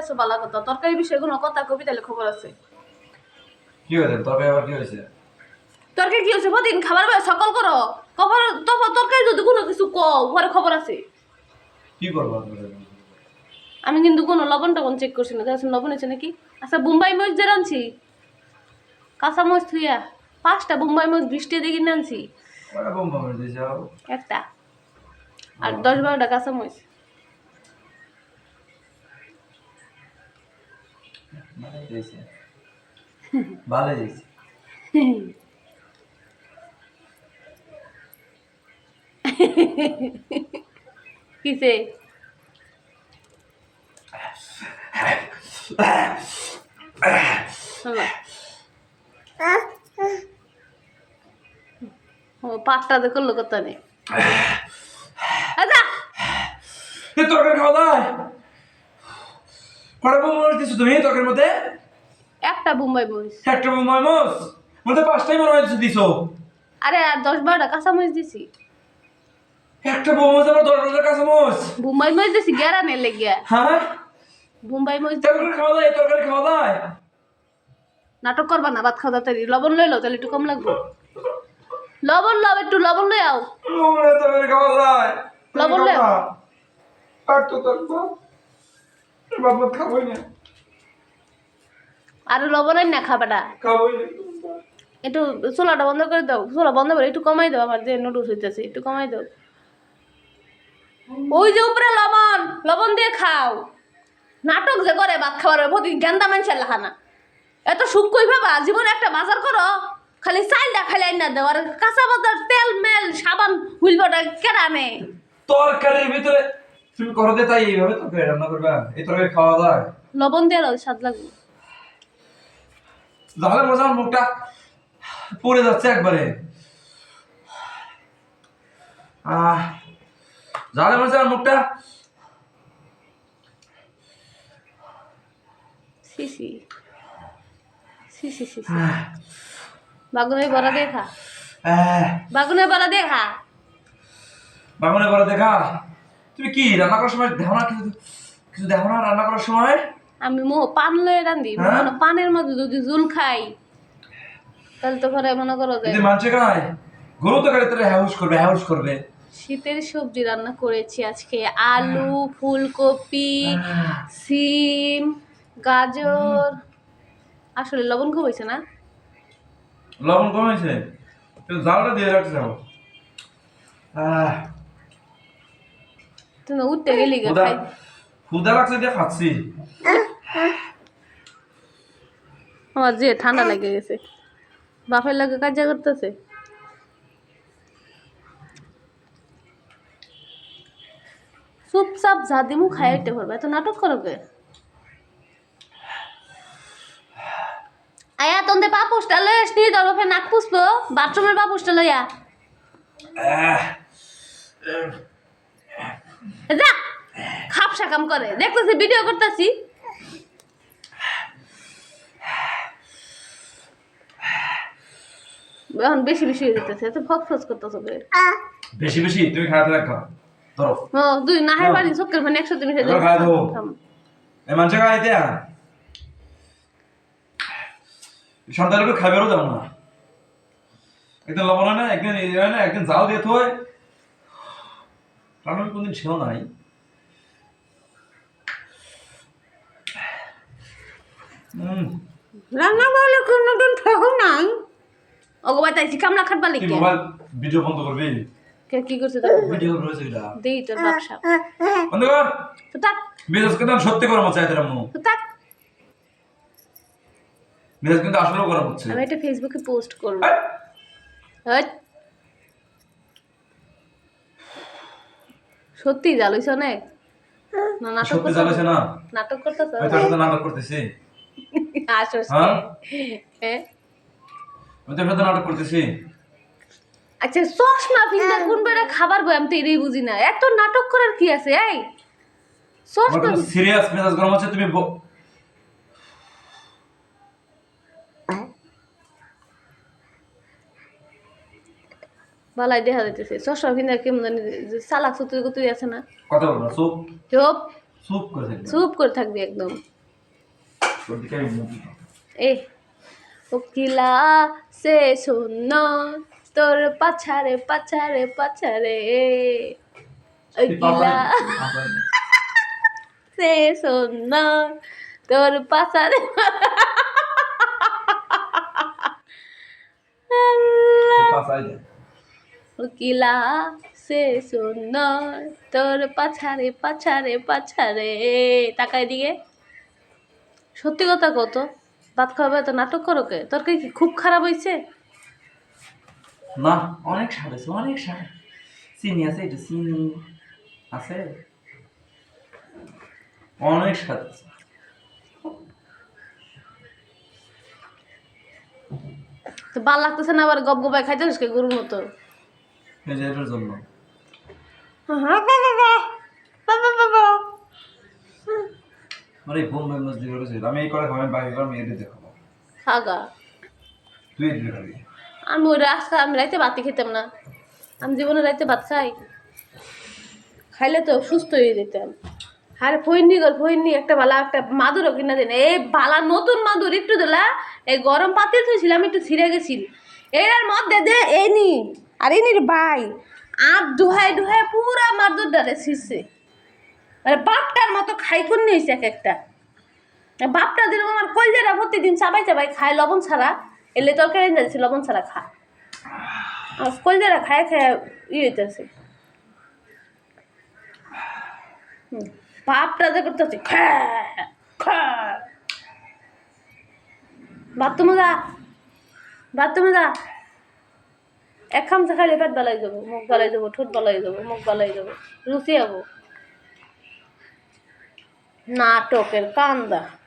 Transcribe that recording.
খাইতেছো ভালো কথা। তরকারি বিষয়ে কোনো কথা কবি তাহলে খবর আছে। কি হয়েছে তবে আবার কি হয়েছে তরকারি কি হচ্ছে প্রতিদিন খাবার বেলা সকল করো খবর তখন তরকারি যদি কোনো কিছু কও ঘরে খবর আছে। কি করব আমি কিন্তু কোনো লবণ টবণ চেক করছি না। দেখছেন লবণ আছে নাকি? আচ্ছা বোম্বাই মরিচ যে আনছি কাঁচা মরিচ থুইয়া। পাঁচটা বোম্বাই মরিচ বৃষ্টি দেখি না আনছি। কয়টা বোম বোম দিয়েছে আবার? একটা। আর দশ বারোটা কাঁচা মরিচ। ভালোই দিয়েছে। ভালোই দিয়েছে। কিসে। ও পাটটা দেখো লোকতা নেই খাওয়া দায় কটা বোম মরিচ দিছো তুমি তরকারির মধ্যে? একটা বোম্বাই মরিচ একটা বোম মরিচ মধ্যে পাঁচটাই মনে হয় দিছো। আরে আর দশ বারোটা কাঁচা মরিচ দিছি। একটা বোম মরিচ আবার দশ হাজার কাঁচা মরিচ বোম্বাই মরিচ দিছি গ্যারানের লেগে হ্যাঁ? বোম্বাই মরিচ তরকারি খাওয়া দায় তরকারি খাওয়া দায় নাটক করবা না ভাত খাওয়া তাড়াতাড়ি। লবণ লই লও তাহলে একটু কম লাগবে। লবণ লও একটু লবণ লই আও। বোমে তরকারি খাওয়া দায় লবণ লে। আর তো তরকারি বাবা খাবোই না। আর লবণ না খাবাটা খাবোই না। একটু চুলাটা বন্ধ করে দাও। চোলা বন্ধ করে একটু কমাই দাও আমার যে নুডলস হইতেছে একটু কমাই দাও। ওই যে উপরে লবণ লবণ দিয়ে খাও। নাটক যে করে ভাত খাবার প্রতি গেন্দা মানুষের লেখা না এত সুখ কই ভাবা জীবনে একটা বাজার করো খালি চাইলটা খালি আইনা দাও আর কাঁচা বাজার তেল মেল সাবান হুইলবাটা কেডা আনে? তরকারির ভিতরে তুমি করো দে তাই এইভাবে তরকারি রান্না করবা। এই তরকারি খাওয়া যায়। লবণ দিয়ে দাও স্বাদ লাগবে। মজা মুখটা পড়ে যাচ্ছে একবারে। আহ মজা মুখটা। বাগুনের বড়া দিয়ে খা। আহ, বাগুনের বড়া দিয়ে খা। বামনে করে দেখা তুমি কি রান্না করার সময় দেখো না কিছু কিছু দেখো না রান্না করার সময়? আমি মোহ পান লয়ে রান্ধি হ্যাঁ? মনে পানের মধ্যে যদি জুল খাই তাহলে তো ঘরে মনে করো যে যদি খায় গরু তো তারা হ্যাউস করবে হ্যাউস করবে। শীতের সবজি রান্না করেছি আজকে আলু ফুলকপি সিম গাজর। আসলে লবণ খুব হয়েছে না? লবণ কমেছে কিন্তু জালটা দিয়ে রাখতে যাব আহ। তুমি উঠতে গেলি ক্ষুদা লাগছে দিয়ে খাচ্ছি আমার যে ঠান্ডা লেগে গেছে বাপের লাগে কাজা করতেছে চুপচাপ যা দিমু খাই উঠতে পারবে এত নাটক করো কে আয়া তোন্দে পাপুসটা লই আসনি বাপে নাক পুষবো বাথরুমের পাপুসটা লইয়া আহ, যা খাপসা কাম করে। দেখতেছি ভিডিও করতেছি। এখন বেশি বেশি হয়ে যেতেছে এত ফক ফস করতেছে। বেশি বেশি তুমি খাওয়াতে রাখো ধরো। ও দুই নাহের পানি চক্কের পানি একশো তিরিশ এবার খাই দেবো। এই মানুষ খাইতে সন্তান একটু খাইবারও যাব না। একদিন লবণ হয় না একদিন এই হয় না একদিন জাল দিয়ে থয় কারণ আমি কোনদিন ছিল নাই রান্না বলে কোনোদিন নাই। ওগো বাতাইছি কামলা খাটবা তুই লিখে মোবাইল ভিডিও বন্ধ করবি? কে কি করছে তো ভিডিও রয়েছে এটা দেই তোর ব্যবসা বন্ধ কর তো তাক মেজাজ আমি সত্যি আম্মু। তো তাক মেজাজ কিন্তু আসলেও গরম হচ্ছে। আমি এটা ফেসবুকে পোস্ট করব। এই, সত্যি জ্বালাইছ অনেক না নাটক করতে করতেছ? জ্বালাইছে না নাটক করতেছ আমি তোর নাটক করতেছি। আসস হ্যাঁ? হ্যাঁ আমি তোর নাটক করতেছি। আচ্ছা চশমা পিন্দা কোন বেড়া খাবার বই আমি তো এটাই বুঝি না। এত নাটক করার কি আছে এই? আমার চশমা সিরিয়াস মেজাজ গরম হচ্ছে তুমি বালাই দেখা যাইতেছে। চশমা পিন্দা কেমন জানি চালাক চতুরি কুতুরি আছে না। কথা বলব চুপ? চুপ? চুপ করে থাকবে। চুপ করে থাকবি একদম। এ উকিলা সে শূন্য তোর পাছারে পাছারে পাছারে। উকিলা সে শূন্য তোর পাছারে পাশাই উকিলা সে শূন্য তোর পাছারে পাছারে পাছারে। তাকাই দিকে সত্যি কথা কত ভাত খাওয়াবে তো নাটক করো কে? তরকারি কি খুব খারাপ হয়েছে না অনেক স্বাদ আছে অনেক স্বাদ চিনি আছে এটা চিনি আছে। অনেক স্বাদ আছে। তো ভালো লাগতেছে না আবার গপ গপায় খাইতে গরুর মতো? এটার জন্য। নজদি আমি এই করে খাবেন বাকি করে এটি দেখাবো। খাগা তুই খাবি আমি ওই রাস্তা আমি রাইতে ভাতই খেতাম না। আমি জীবনে রাইতে ভাত খাই। খাইলে তো সুস্থ হয়ে যেতাম। আরে ফইনি ফইনি একটা বালা একটা মাদুরও কিনা দেন এই বালা নতুন মাদুর একটু দিলা। এই গরম পাতিল থইছিলাম একটু ছিঁড়ে গেছিল। এর মধ্যে দে এই নি। আর এই নির ভাই। আর ডুহাই ডুহাই পুরা মাদুর ডালে ছিঁড়ছে। আরে বাপটার মতো খাই কোন নিয়েছে এক একটা। বাপটা দিন আমার কলজেরা প্রতিদিন চাবাই চাবাই খায়, লবণ ছাড়া। এলে তরকারি যাচ্ছে, লবণ ছাড়া খা। আর কলজেরা খায় খায় ইয়ে হইতেছে। বাপটা যে করতেছে, খা খা। বাথরুমে যা বাথরুমে যা। এক খামচা খাইলে পেট বালাই যাব, মুখ বালাই যাব, ঠোঁট বালাই যাব, মুখ বালাই যাব, রুচি যাব নাটকের কান্দা।